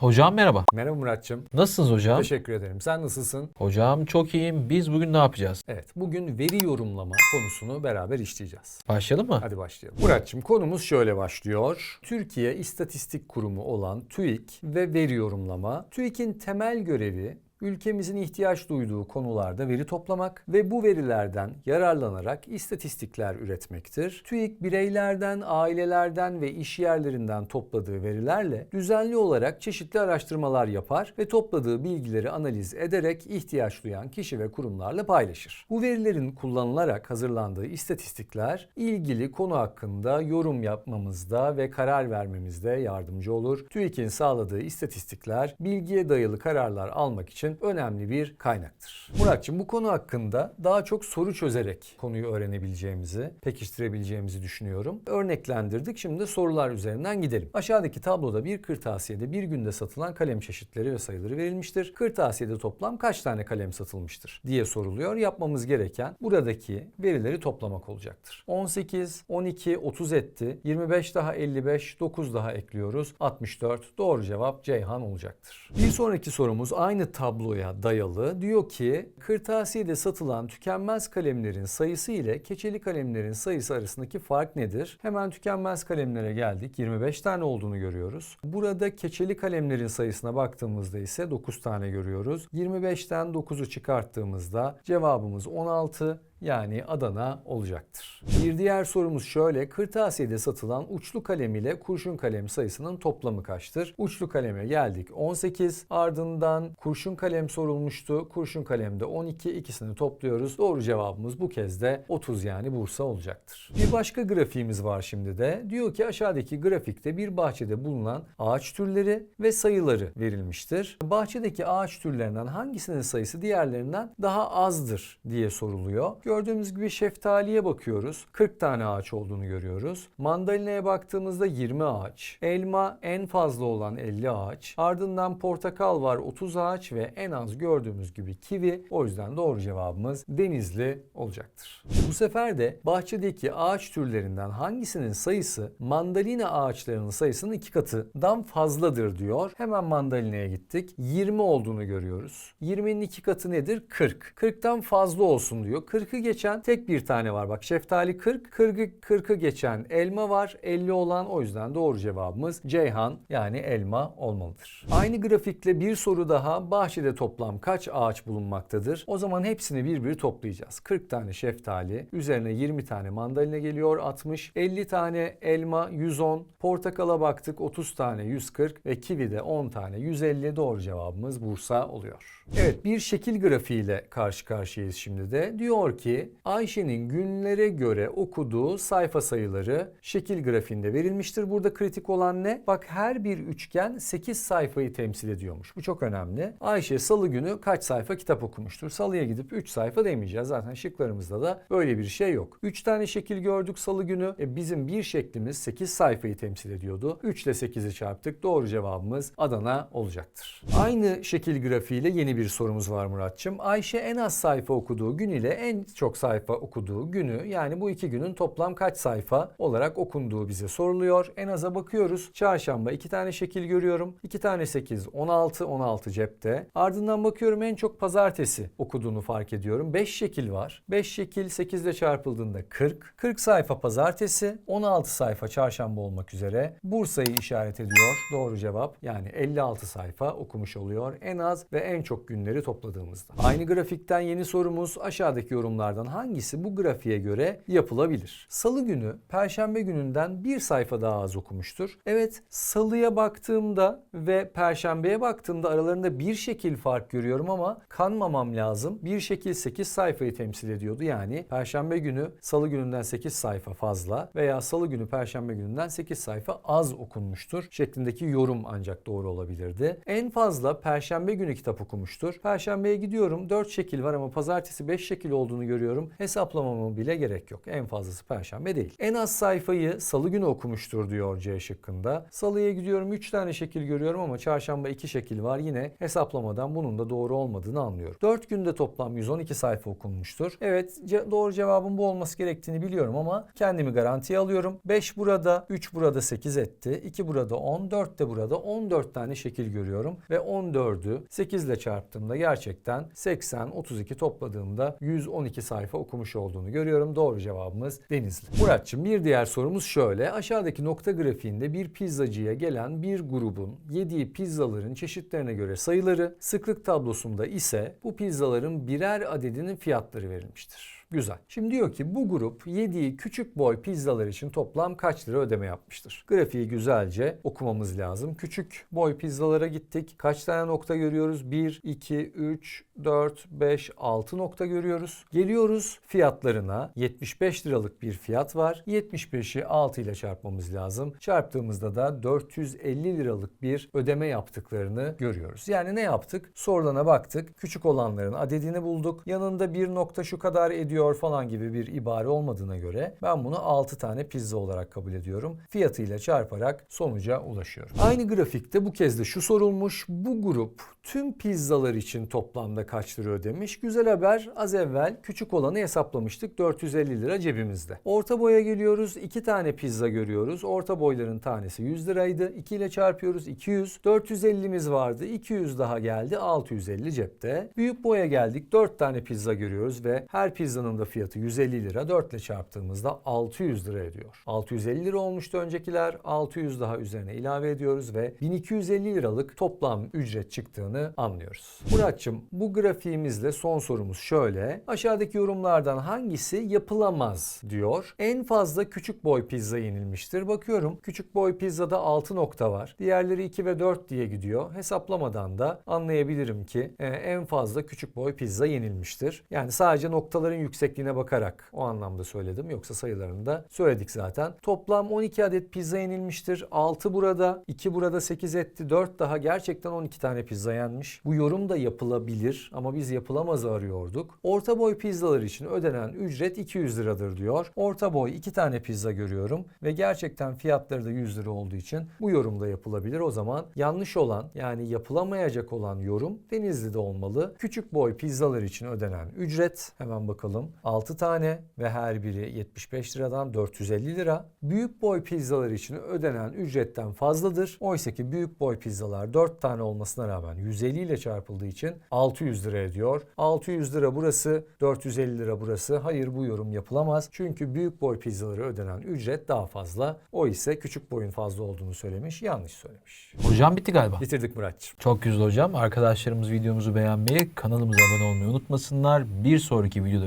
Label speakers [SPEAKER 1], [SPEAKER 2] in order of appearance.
[SPEAKER 1] Hocam merhaba.
[SPEAKER 2] Merhaba Muratçım.
[SPEAKER 1] Nasılsınız hocam?
[SPEAKER 2] Teşekkür ederim. Sen nasılsın?
[SPEAKER 1] Hocam çok iyiyim. Biz bugün ne yapacağız?
[SPEAKER 2] Evet, bugün veri yorumlama konusunu beraber işleyeceğiz.
[SPEAKER 1] Başlayalım mı?
[SPEAKER 2] Hadi başlayalım. Muratçım konumuz şöyle başlıyor. Türkiye İstatistik Kurumu olan TÜİK ve veri yorumlama. TÜİK'in temel görevi ülkemizin ihtiyaç duyduğu konularda veri toplamak ve bu verilerden yararlanarak istatistikler üretmektir. TÜİK bireylerden, ailelerden ve iş yerlerinden topladığı verilerle düzenli olarak çeşitli araştırmalar yapar ve topladığı bilgileri analiz ederek ihtiyaç duyan kişi ve kurumlarla paylaşır. Bu verilerin kullanılarak hazırlandığı istatistikler ilgili konu hakkında yorum yapmamızda ve karar vermemizde yardımcı olur. TÜİK'in sağladığı istatistikler bilgiye dayalı kararlar almak için önemli bir kaynaktır. Muratçım bu konu hakkında daha çok soru çözerek konuyu öğrenebileceğimizi, pekiştirebileceğimizi düşünüyorum. Örneklendirdik. Şimdi de sorular üzerinden gidelim. Aşağıdaki tabloda bir kırtasiyede bir günde satılan kalem çeşitleri ve sayıları verilmiştir. Kırtasiyede toplam kaç tane kalem satılmıştır diye soruluyor. Yapmamız gereken buradaki verileri toplamak olacaktır. 18, 12, 30 etti. 25 daha 55, 9 daha ekliyoruz. 64. Doğru cevap Ceyhan olacaktır. Bir sonraki sorumuz aynı tabloya dayalı. Diyor ki kırtasiyede satılan tükenmez kalemlerin sayısı ile keçeli kalemlerin sayısı arasındaki fark nedir? Hemen tükenmez kalemlere geldik. 25 tane olduğunu görüyoruz. Burada keçeli kalemlerin sayısına baktığımızda ise 9 tane görüyoruz. 25'ten 9'u çıkarttığımızda cevabımız 16 yani Adana olacaktır. Bir diğer sorumuz şöyle. Kırtasiyede satılan uçlu kalem ile kurşun kalem sayısının toplamı kaçtır? Uçlu kaleme geldik 18. Ardından kurşun kalem sorulmuştu. Kurşun kalemde 12. ikisini topluyoruz. Doğru cevabımız bu kez de 30 yani Bursa olacaktır. Bir başka grafiğimiz var şimdi de. Diyor ki aşağıdaki grafikte bir bahçede bulunan ağaç türleri ve sayıları verilmiştir. Bahçedeki ağaç türlerinden hangisinin sayısı diğerlerinden daha azdır diye soruluyor. Gördüğümüz gibi şeftaliye bakıyoruz. 40 tane ağaç olduğunu görüyoruz. Mandalina'ya baktığımızda 20 ağaç. Elma en fazla olan 50 ağaç. Ardından portakal var 30 ağaç ve en az gördüğümüz gibi kivi. O yüzden doğru cevabımız Denizli olacaktır. Bu sefer de bahçedeki ağaç türlerinden hangisinin sayısı mandalina ağaçlarının sayısının iki katından fazladır diyor. Hemen mandalina'ya gittik. 20 olduğunu görüyoruz. 20'nin iki katı nedir? 40. 40'tan fazla olsun diyor. 40'ı geçen tek bir tane var. Bak şeftali 40. 40'ı 40'ı geçen elma var. 50 olan o yüzden doğru cevabımız Ceyhan yani elma olmalıdır. Aynı grafikle bir soru daha. Bahçede toplam kaç ağaç bulunmaktadır? O zaman hepsini bir bir toplayacağız. 40 tane şeftali, üzerine 20 tane mandalina geliyor 60, 50 tane elma 110, portakala baktık 30 tane 140 ve kivi de 10 tane 150 doğru cevabımız Bursa oluyor. Evet bir şekil grafiğiyle karşı karşıyayız şimdi de. Diyor ki Ayşe'nin günlere göre okuduğu sayfa sayıları şekil grafiğinde verilmiştir. Burada kritik olan ne? Bak her bir üçgen 8 sayfayı temsil ediyormuş. Bu çok önemli. Ayşe salı günü kaç sayfa kitap okumuştur? Salıya gidip 3 sayfa demeyeceğiz. Zaten şıklarımızda da böyle bir şey yok. 3 tane şekil gördük salı günü. E bizim bir şeklimiz 8 sayfayı temsil ediyordu. 3 ile 8'i çarptık. Doğru cevabımız Adana olacaktır. Aynı şekil grafiğiyle yeni bir sorumuz var Muratçım. Ayşe en az sayfa okuduğu gün ile en çok sayfa okuduğu günü yani bu iki günün toplam kaç sayfa olarak okunduğu bize soruluyor. En aza bakıyoruz. Çarşamba iki tane şekil görüyorum. 2 tane 8, 16, 16 cepte. Ardından bakıyorum en çok pazartesi okuduğunu fark ediyorum. 5 şekil var. 5 şekil 8 ile çarpıldığında 40. 40 sayfa pazartesi, 16 sayfa çarşamba olmak üzere Bursa'yı işaret ediyor. Doğru cevap yani 56 sayfa okumuş oluyor en az ve en çok günleri topladığımızda. Aynı grafikten yeni sorumuz aşağıdaki yorumlardan hangisi bu grafiğe göre yapılabilir? Salı günü perşembe gününden bir sayfa daha az okumuştur. Evet salıya baktığımda ve perşembeye baktığımda aralarında bir şekil fark görüyorum ama kanmamam lazım. Bir şekil 8 sayfayı temsil ediyordu. Yani perşembe günü salı gününden 8 sayfa fazla veya salı günü perşembe gününden 8 sayfa az okunmuştur şeklindeki yorum ancak doğru olabilirdi. En fazla perşembe günü kitap okumuştur. Perşembeye gidiyorum 4 şekil var ama pazartesi 5 şekil olduğunu görüyorum görüyorum. Hesaplamama bile gerek yok. En fazlası perşembe değil. En az sayfayı salı günü okumuştur diyor C şıkkında. Salıya gidiyorum 3 tane şekil görüyorum ama çarşamba 2 şekil var. Yine hesaplamadan bunun da doğru olmadığını anlıyorum. 4 günde toplam 112 sayfa okunmuştur. Evet ce- doğru cevabın bu olması gerektiğini biliyorum ama kendimi garantiye alıyorum. 5 burada, 3 burada 8 etti. 2 burada 10, 4 de burada 14 tane şekil görüyorum. Ve 14'ü 8 ile çarptığımda gerçekten 80, 32 topladığımda 112 sayfa okumuş olduğunu görüyorum. Doğru cevabımız Denizli. Muratçım bir diğer sorumuz şöyle. Aşağıdaki nokta grafiğinde bir pizzacıya gelen bir grubun yediği pizzaların çeşitlerine göre sayıları, sıklık tablosunda ise bu pizzaların birer adedinin fiyatları verilmiştir. Güzel. Şimdi diyor ki bu grup yediği küçük boy pizzalar için toplam kaç lira ödeme yapmıştır? Grafiği güzelce okumamız lazım. Küçük boy pizzalara gittik. Kaç tane nokta görüyoruz? 1, 2, 3, 4, 5, 6 nokta görüyoruz. Geliyoruz fiyatlarına. 75 liralık bir fiyat var. 75'i 6 ile çarpmamız lazım. Çarptığımızda da 450 liralık bir ödeme yaptıklarını görüyoruz. Yani ne yaptık? Sorulana baktık. Küçük olanların adedini bulduk. Yanında bir nokta şu kadar ediyor falan gibi bir ibare olmadığına göre ben bunu 6 tane pizza olarak kabul ediyorum. Fiyatıyla çarparak sonuca ulaşıyorum. Aynı grafikte bu kez de şu sorulmuş. Bu grup tüm pizzalar için toplamda kaç lira ödemiş? Güzel haber az evvel küçük olanı hesaplamıştık. 450 lira cebimizde. Orta boya geliyoruz. 2 tane pizza görüyoruz. Orta boyların tanesi 100 liraydı. 2 ile çarpıyoruz 200. 450'miz vardı. 200 daha geldi. 650 cepte. Büyük boya geldik. 4 tane pizza görüyoruz ve her pizzanın da fiyatı 150 lira. 4 ile çarptığımızda 600 lira ediyor. 650 lira olmuştu öncekiler. 600 daha üzerine ilave ediyoruz ve 1250 liralık toplam ücret çıktığını anlıyoruz. Muratçım bu grafiğimizle son sorumuz şöyle. Aşağıdaki yorumlardan hangisi yapılamaz diyor. En fazla küçük boy pizza yenilmiştir. Bakıyorum küçük boy pizzada 6 nokta var. Diğerleri 2 ve 4 diye gidiyor. Hesaplamadan da anlayabilirim ki e, en fazla küçük boy pizza yenilmiştir. Yani sadece noktaların yüksekliğine bakarak o anlamda söyledim. Yoksa sayılarını da söyledik zaten. Toplam 12 adet pizza yenilmiştir. 6 burada, 2 burada 8 etti. 4 daha gerçekten 12 tane pizza yenmiş. Bu yorum da yapılabilir ama biz yapılamazı arıyorduk. Orta boy pizzalar için ödenen ücret 200 liradır diyor. Orta boy 2 tane pizza görüyorum ve gerçekten fiyatları da 100 lira olduğu için bu yorum da yapılabilir. O zaman yanlış olan yani yapılamayacak olan yorum Denizli'de olmalı. Küçük boy pizzalar için ödenen ücret hemen bakalım 6 tane ve her biri 75 liradan 450 lira. Büyük boy pizzalar için ödenen ücretten fazladır. Oysa ki büyük boy pizzalar 4 tane olmasına rağmen 150 ile çarpıldığı için 600 lira ediyor. 600 lira burası, 450 lira burası. Hayır bu yorum yapılamaz. Çünkü büyük boy pizzalara ödenen ücret daha fazla. O ise küçük boyun fazla olduğunu söylemiş. Yanlış söylemiş.
[SPEAKER 1] Hocam bitti galiba.
[SPEAKER 2] Bitirdik Muratçım.
[SPEAKER 1] Çok güzel hocam. Arkadaşlarımız videomuzu beğenmeyi, kanalımıza abone olmayı unutmasınlar. Bir sonraki videoda